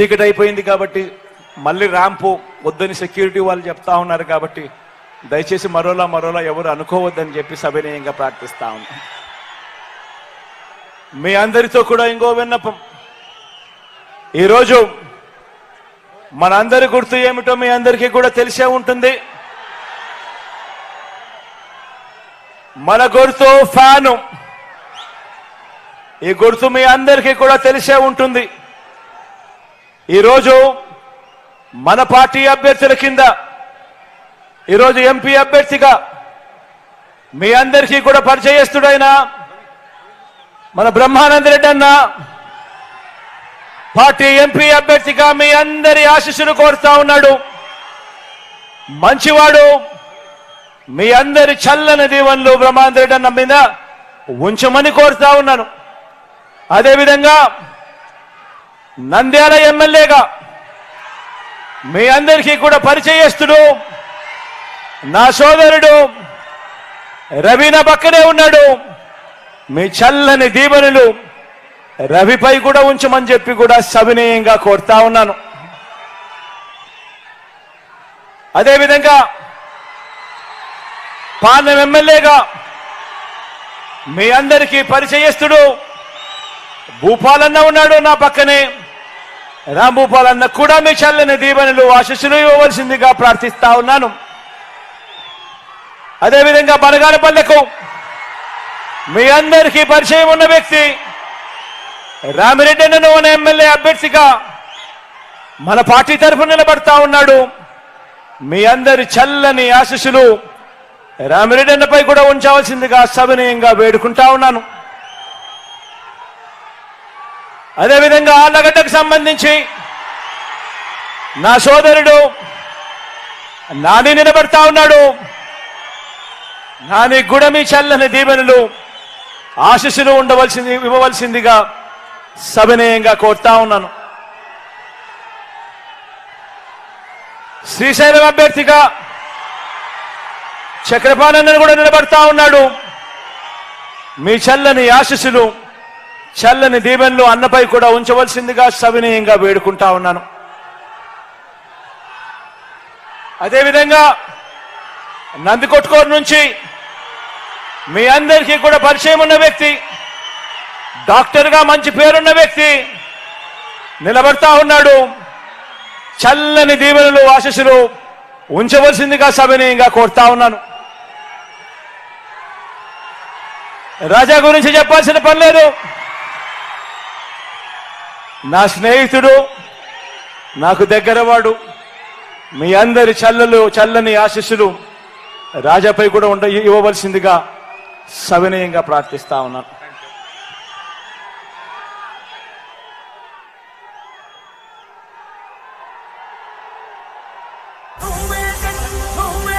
చీకటి అయిపోయింది కాబట్టి మళ్ళీ ర్యాంపు వద్దని సెక్యూరిటీ వాళ్ళు చెప్తా ఉన్నారు కాబట్టి దయచేసి మరోలా మరోలా ఎవరు అనుకోవద్దని చెప్పి సవినయంగా ప్రార్థిస్తా ఉన్నాం. మీ అందరితో కూడా ఇంకో విన్నపం. ఈరోజు మనందరి గుర్తు ఏమిటో మీ అందరికీ కూడా తెలిసే ఉంటుంది. మన గుర్తు ఫ్యాను. ఈ గుర్తు మీ అందరికీ కూడా తెలిసే ఉంటుంది. ఈరోజు మన పార్టీ అభ్యర్థుల కింద ఈరోజు ఎంపీ అభ్యర్థిగా మీ అందరికీ కూడా పరిచయస్తుడైన మన బ్రహ్మానంద రెడ్డి అన్న పార్టీ ఎంపీ అభ్యర్థిగా మీ అందరి ఆశీస్సులు కోరుతా ఉన్నాడు. మంచివాడు మీ అందరి చల్లని దీవెనలు బ్రహ్మానంద రెడ్డి అన్న మీద ఉంచమని కోరుతా ఉన్నాను. అదేవిధంగా నంద్యాల ఎమ్మెల్యేగా మీ అందరికీ కూడా పరిచయస్తుడు నా సోదరుడు రవి నా పక్కనే ఉన్నాడు. మీ చల్లని దీవెనలు రవిపై కూడా ఉంచమని చెప్పి కూడా సవినయంగా కోరుతా ఉన్నాను. అదేవిధంగా పాలెం ఎమ్మెల్యేగా మీ అందరికీ పరిచయస్తుడు భూపాలన్న ఉన్నాడు నా పక్కనే. రాంభూపాలన్న కూడా మీ చల్లని దీవెనలు ఆశీస్సులు ఇవ్వవలసిందిగా ప్రార్థిస్తా ఉన్నాను. అదేవిధంగా బనగానపల్లెకు మీ అందరికీ పరిచయం ఉన్న వ్యక్తి రామిరెడ్డి అన్నను అనే ఎమ్మెల్యే అభ్యర్థిగా మన పార్టీ తరఫున నిలబడతా ఉన్నాడు. మీ అందరి చల్లని ఆశస్సులు రామిరెడ్డి అన్నపై కూడా ఉంచవలసిందిగా సవినయంగా వేడుకుంటా ఉన్నాను. అదేవిధంగా ఆళ్ళగడ్డకు సంబంధించి నా సోదరుడు నాని నిలబడతా ఉన్నాడు. నాని గుడమి మీ చల్లని దీవెనలు ఆశీస్సులు ఉండవలసింది ఇవ్వవలసిందిగా సవినయంగా కోరుతా ఉన్నాను. శ్రీశైలం అభ్యర్థిగా చక్రపాణి కూడా నిలబడతా ఉన్నాడు. మీ చల్లని ఆశీస్సులు చల్లని దీవెన్లు అన్నపై కూడా ఉంచవలసిందిగా సవినయంగా వేడుకుంటా ఉన్నాను. అదేవిధంగా నందికొట్కూరు నుంచి మీ అందరికీ కూడా పరిచయం ఉన్న వ్యక్తి డాక్టర్గా మంచి పేరున్న వ్యక్తి నిలబడతా ఉన్నాడు. చల్లని దీవెనలు ఆశస్సులు ఉంచవలసిందిగా సవినయంగా కోరుతా ఉన్నాను. రాజా గురించి చెప్పాల్సిన పని లేదు. నా స్నేహితుడు నాకు దగ్గరవాడు మీ అందరి చల్లలు చల్లని ఆశీస్సులు రాజాపై కూడా ఉండ ఇవ్వవలసిందిగా సవినయంగా ప్రార్థిస్తా ఉన్నాను నువ్వే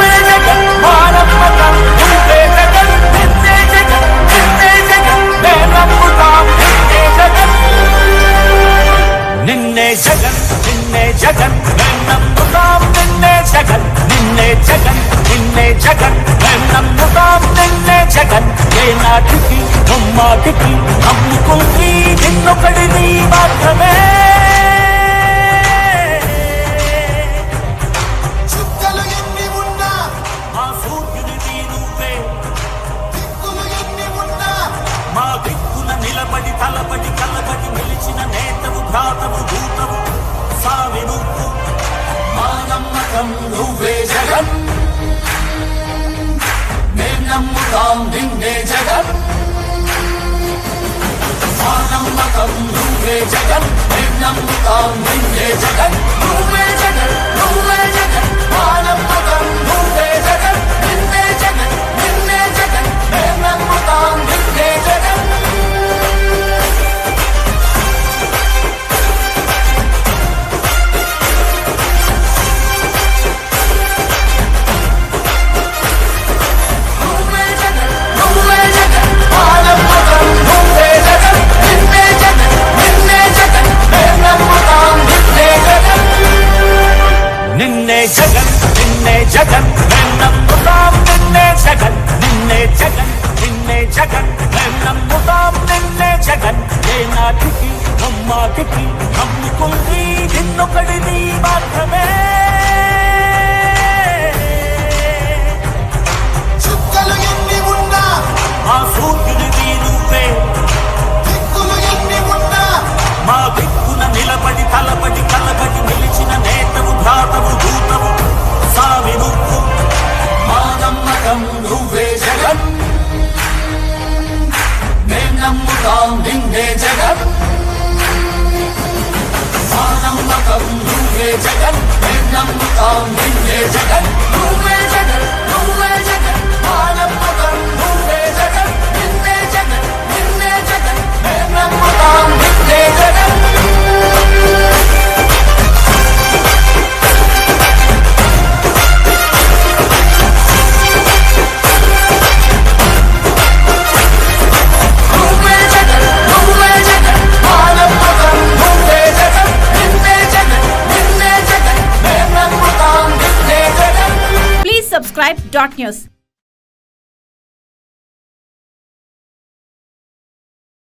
దిక్కులు ఎన్ని ఉన్నా మా దిక్కున నిలబడి తలబడి కలబడి నిలిచిన నేతవు భ్రాతవు భూతవు సామి నువ్వు. మా నమ్మకం నువ్వే జగన్ నమ్ముతాం నిన్నే జగన్. మా నమ్మకం నువ్వే జగన్ మేం నమ్ముతాం నిన్నే జగన్ నువ్వే జగన్. నువ్వే అమ్మాకి అమ్ముకుంది నిన్నొకడిది మాత్రమే. నమ్మకం నువ్వే జగన్ నిన్నమ్ముతాం నిన్నే జగన్ నువ్వే subscribe dot news.